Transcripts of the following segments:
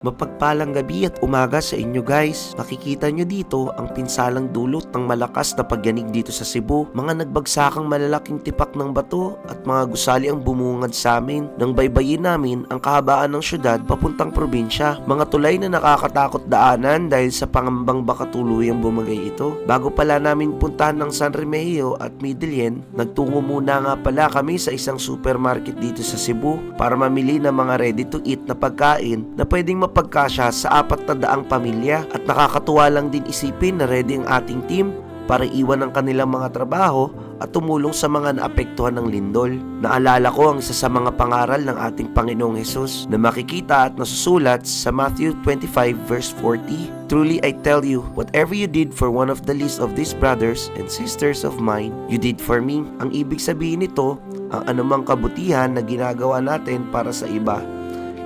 Mapagpalang gabi at umaga sa inyo guys. Makikita nyo dito ang pinsalang dulot ng malakas na pagyanig dito sa Cebu. Mga nagbagsakang malalaking tipak ng bato at mga gusali ang bumungad sa amin nang baybayin namin ang kahabaan ng syudad papuntang probinsya. Mga tulay na nakakatakot daanan dahil sa pangambang baka tuluyang bumagay ito. Bago pala namin puntahan ng San Remigio at Midilien, nagtungo muna nga pala kami sa isang supermarket dito sa Cebu para mamili ng mga ready to eat na pagkain na pwedeng mapagkasya sa apat na daang pamilya at nakakatuwa lang din isipin na ready ang ating team para iwan ang kanilang mga trabaho at tumulong sa mga naapektuhan ng lindol. Naalala ko ang isa sa mga pangaral ng ating Panginoong Hesus na makikita at nasusulat sa Matthew 25 verse 40. Truly I tell you, whatever you did for one of the least of these brothers and sisters of mine, you did for me. Ang ibig sabihin nito, ang anumang kabutihan na ginagawa natin para sa iba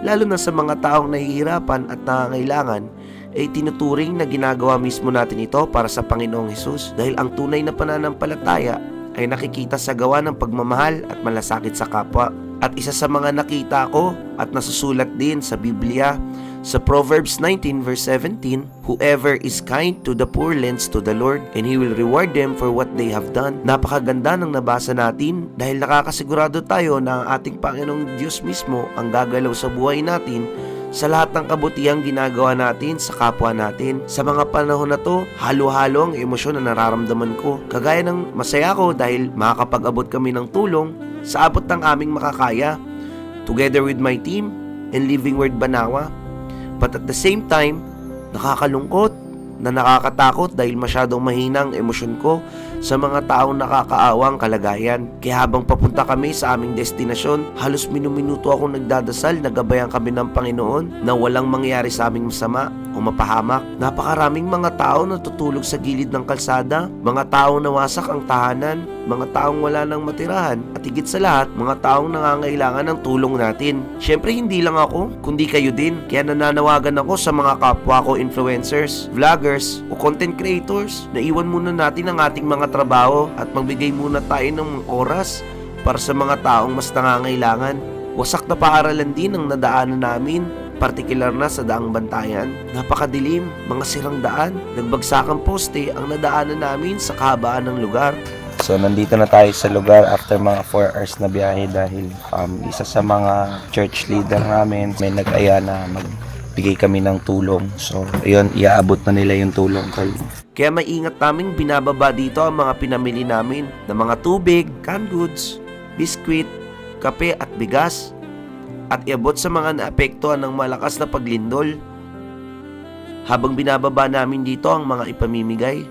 lalo na sa mga taong nahihirapan at nangangailangan, ay tinuturing na ginagawa mismo natin ito para sa Panginoong Hesus dahil ang tunay na pananampalataya ay nakikita sa gawa ng pagmamahal at malasakit sa kapwa. At isa sa mga nakita ko at nasusulat din sa Biblia sa Proverbs 19 verse 17, Whoever is kind to the poor lends to the Lord, and He will reward them for what they have done. Napakaganda ng nabasa natin dahil nakakasigurado tayo na ang ating Panginoong Diyos mismo ang gagalaw sa buhay natin sa lahat ng kabutihang ginagawa natin sa kapwa natin. Sa mga panahon na to, halo-halo ang emosyon na nararamdaman ko. Kagaya ng masaya ko dahil makakapag-abot kami ng tulong sa abot ng aming makakaya together with my team and Living Word Banawa. But at the same time, nakakalungkot na nakakatakot dahil masyadong mahina ang emosyon ko sa mga taong nakakaawang kalagayan. Kaya habang papunta kami sa aming destinasyon, halos minuminuto akong nagdadasal na gabayan kami ng Panginoon na walang mangyari sa aming masama o mapahamak. Napakaraming mga tao na tutulog sa gilid ng kalsada, mga taong nawasak ang tahanan, mga taong wala nang matirahan, at higit sa lahat, mga taong nangangailangan ng tulong natin. Siyempre hindi lang ako, kundi kayo din. Kaya nananawagan ako sa mga kapwa ko influencers, vloggers, o content creators na iwan muna natin ang ating mga trabaho at magbigay muna tayo ng oras para sa mga taong mas nangangailangan. Wasak na paaralan din ang nadaanan namin partikular na sa daang bantayan. Napakadilim, mga sirang daan, nagbagsakan poste ang nadaanan namin sa kahabaan ng lugar. So nandito na tayo sa lugar after mga 4 hours na biyahe dahil um, isa sa mga church leader namin may nag-aya na magbigay kami ng tulong. So ayun, iaabot na nila yung tulong kay Kaya maingat naming binababa dito ang mga pinamili namin na mga tubig, canned goods, biskwit, kape at bigas at iabot sa mga naapektuhan ng malakas na paglindol. Habang binababa namin dito ang mga ipamimigay,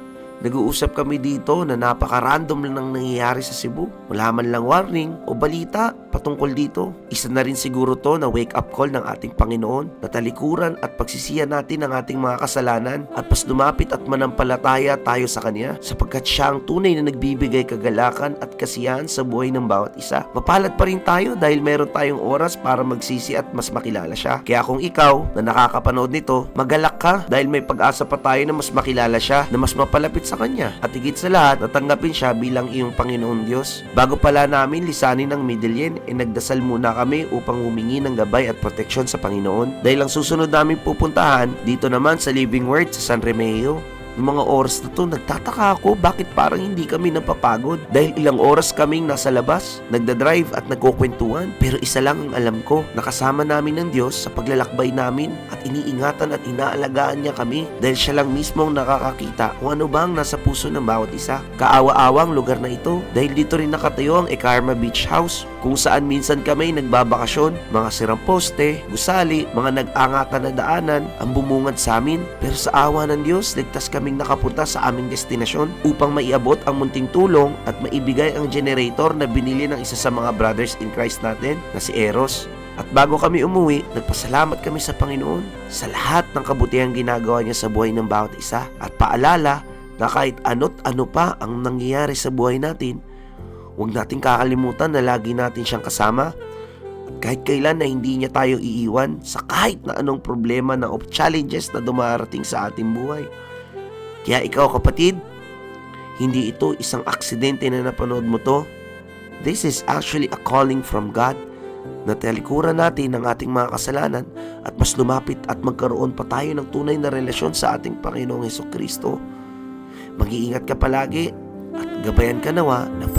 nag-uusap kami dito na napaka-random lang ng nangyayari sa Cebu. Wala man lang warning o balita patungkol dito. Isa na rin siguro to na wake-up call ng ating Panginoon na talikuran at pagsisiyan natin ang ating mga kasalanan at mas lumapit at manampalataya tayo sa Kanya sapagkat siya ang tunay na nagbibigay kagalakan at kasiyahan sa buhay ng bawat isa. Mapalad pa rin tayo dahil meron tayong oras para magsisi at mas makilala siya. Kaya kung ikaw na nakakapanood nito, magalak ka dahil may pag-asa pa tayo na mas makilala siya, na mas mapalapit sa Kanya. At higit sa lahat, natanggapin siya bilang iyong Panginoon Diyos. Bago pala namin lisanin ang Midilien, e nagdasal muna kami upang humingi ng gabay at proteksyon sa Panginoon. Dahil ang susunod namin pupuntahan, dito naman sa Living Word sa San Remigio. Noong mga oras na to, nagtataka ako bakit parang hindi kami napapagod. Dahil ilang oras kaming nasa labas, nagdadrive at nagkukwentuhan. Pero isa lang ang alam ko, nakasama namin ng Diyos sa paglalakbay namin at iniingatan at inaalagaan niya kami. Dahil siya lang mismo ang nakakakita kung ano bang nasa puso ng bawat isa. Kaawa-awa ang lugar na ito dahil dito rin nakatayo ang Ekarma Beach House kung saan minsan kami nagbabakasyon, mga sirang poste, gusali, mga nag-angatan na daanan ang bumungad sa amin. Pero sa awa ng Diyos, ligtas kaming nakapunta sa aming destinasyon upang maiabot ang munting tulong at maibigay ang generator na binili ng isa sa mga brothers in Christ natin na si Eros. At bago kami umuwi, nagpasalamat kami sa Panginoon sa lahat ng kabutihang ginagawa niya sa buhay ng bawat isa at paalala na kahit ano't ano pa ang nangyayari sa buhay natin, huwag nating kakalimutan na lagi natin siyang kasama at kahit kailan na hindi niya tayo iiwan sa kahit na anong problema na of challenges na dumarating sa ating buhay. Kaya ikaw kapatid, hindi ito isang aksidente na napanood mo to. This is actually a calling from God na talikuran natin ang ating mga kasalanan at mas lumapit at magkaroon pa tayo ng tunay na relasyon sa ating Panginoong Heso Kristo. Mag-iingat ka palagi at gabayan ka nawa ng